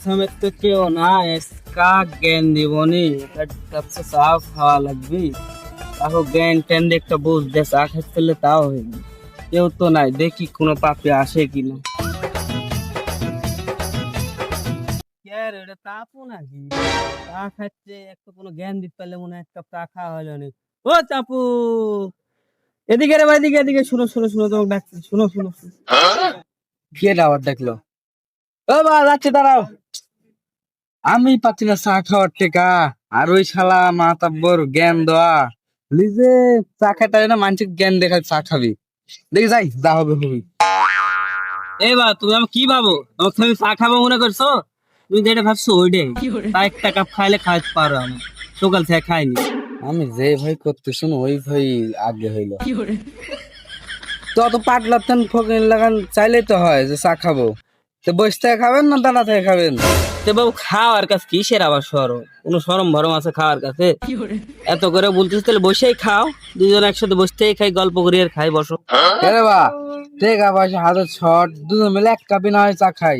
সমেত তো কেউ না এসকা জ্ঞান দিবনি কাছে চা খাওয়া লাগবি তাও জ্ঞান ট্যান একটা বুঝ দে চা খাইতে তাও হইবে কেউ তো নাই দেখি কোনো পাপে আসে কিনা রে, নাকি চা খাচ্ছে একটা কোনো জ্ঞান দিতে পারলে মনে হয় একটা চা খাওয়া হলো না ও চাপু এদিকে রে ভাই এদিকে এদিকে শুনো শুনো শুনো তোমাকে ডাকছি শুনো শুনো। কে আবার দেখল বা যাচ্ছে দাঁড়াও। আমি পাচ্ছি না চা খাওয়ার টেকা। আর ওই শালা মাতাব্বর জ্ঞান দেওয়া। লিজে চা খাইতে না মানুষের জ্ঞান দেখায় চা খাবি। দেখি যাই যা হবে হবি এ বা তুমি আমি কি ভাবো? তুমি চা খাব মনে করছ? তুমি যেটা ভাবছ ওইটাই। তা একটা কাপ খাইলে খাইতে পারো আমি। সকাল থেকে খাইনি। আমি যে ভাই করতে শুনো ওই ভাই আগে হইল। তো অত পাটলার তেন ফকির লাগান চাইলেই তো হয় যে চা খাব। তো বসে থেকে খাবেন না দাঁড়া থেকে খাবেন? তো বাবু খাওয়ার কাছে কিসের আবার সরম কোনো সরম ভরম আছে খাওয়ার কাছে? এত করে তাহলে বসেই খাও। দুজন একসাথে বসতেই খাই গল্প করি আর খাই বসো। আরে বা ঠিক আবার হাতে ছট দুজন মিলে এক কাপি না হয় চা খাই।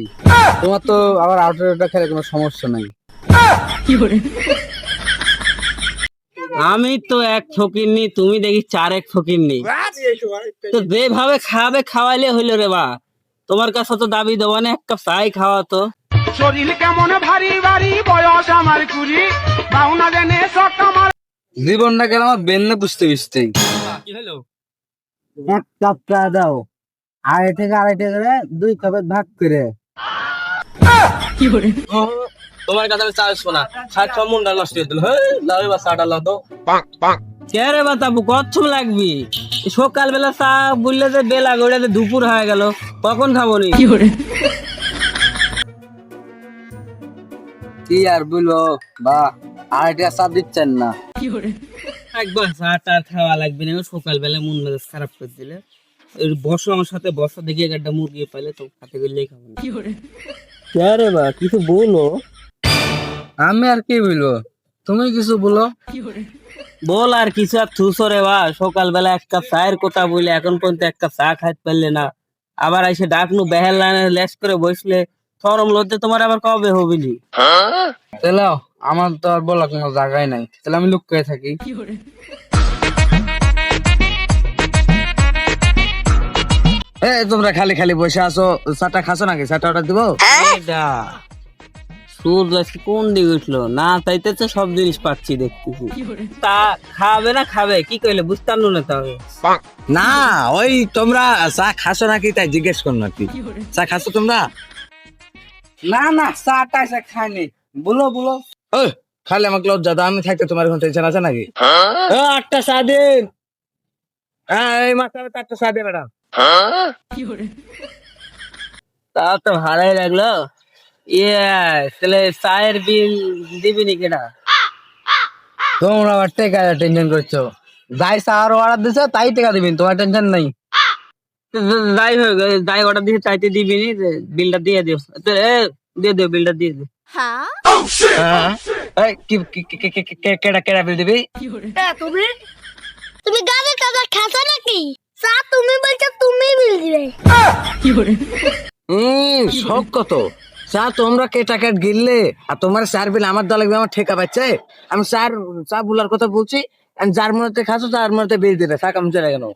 তোমার তো আবার আউটারটা খেলে কোনো সমস্যা নাই। আমি তো এক ফকিরনি তুমি দেখি চার এক ফকিরনি তো যেভাবে খাবে খাওয়াইলে হইল রে বা। তোমার কাছে তো দাবি দেবো না এক কাপ চাই খাওয়া তো। শরীর কেমন ভারী ভারী বয়স আমার কুড়ি। পাওনা দেনে সব আমার। জীবনটা গেল আমার বেন্নে বুঝতে বুঝতেই কি হলো? এক কাপ চা দাও। আড়াই থেকে আড়াইটে করে দুই কাপের ভাগ করে। তোমার কাছে আমি চা আসব না। চা খাওয়া মনটা নষ্ট হয়ে দিল হ্যাঁ লাও এবার চাটা লাও তো। কে রে বাতাবু কত লাগবি? সকালবেলা চা বললে যে বেলা গড়ে দুপুর হয়ে গেল কখন খাব নি? কি আর বলব? বা আড়াইটা চা দিচ্ছেন না। একবার চা টা খাওয়া লাগবে না সকালবেলা মন মেজাজ খারাপ করে দিলে। বসো আমার সাথে বসো দেখি একটা মুরগি পাইলে তো হাতে গেলেই খাব না। কে রে বা কিছু বলো। আমি আর কি বলব? তুমি কিছু বলো। বল আর কিছু আর থুসো রে বা সকালবেলা এক কাপ চায়ের কথা বলে এখন পর্যন্ত এক কাপ চা খাইতে পারলে না। আবার এসে ডাকনু বেহেল লাইনে লেস করে বসলে সরম লজ্জা তোমার আবার কবে হবিনি তাহলে আমার তো আর বলার কোনো জায়গায় নাই। তাহলে আমি লুকিয়ে থাকি। এ তোমরা খালি খালি বসে আছো চাটা খাসো নাকি? চাটা অর্ডার দিব? সূর্য আজকে কোন দিকে উঠল? না তাইতে সব জিনিস পাচ্ছি দেখতেছি। তা খাবে না খাবে? কি কইলে বুঝতাম না তবে না ওই তোমরা চা খাসো নাকি তাই জিজ্ঞেস করো? নাকি চা খাসো তোমরা? না না চাটা এসে খায়নি। বলো বলো। ওই খালি আমাকে লজ্জা দাও আমি থাকতে তোমার কোনো টেনশন আছে নাকি? ও, আটটা চা দিন। হ্যাঁ এই মাসে একটা চা দিয়ে ম্যাডাম। তা তো ভালোই লাগল। ইয়ে তাহলে চায়ের বিল দিবি নি? কেনা তোমরা টেকা টেনশন করছ। যাই আর অর্ডার দিছো তাই টাকা দিবেন তোমার টেনশন নাই। যাই হোক যাই অর্ডার দিয়ে চাইতে দিবি নি বিলটা দিয়ে দিও। এ, দিয়ে দিও বিলটা দিয়ে দিও। কেডা কেডা বিল দিবি? তুমি? তুমি গাড়ি কাদা খাসা নাকি? চা তুমি বলছো তুমি বিল দিবে। হুম সব কত? চা তোমরা কে টাকা গিললে? আর তোমার চার বিল আমার দা লাগবে আমার ঠেকা পাচ্ছে? আমি চার চা বুলার কথা বলছি আর যার মনে খাসো তার মনে বিল দিবে। থাক আমি চলে গেল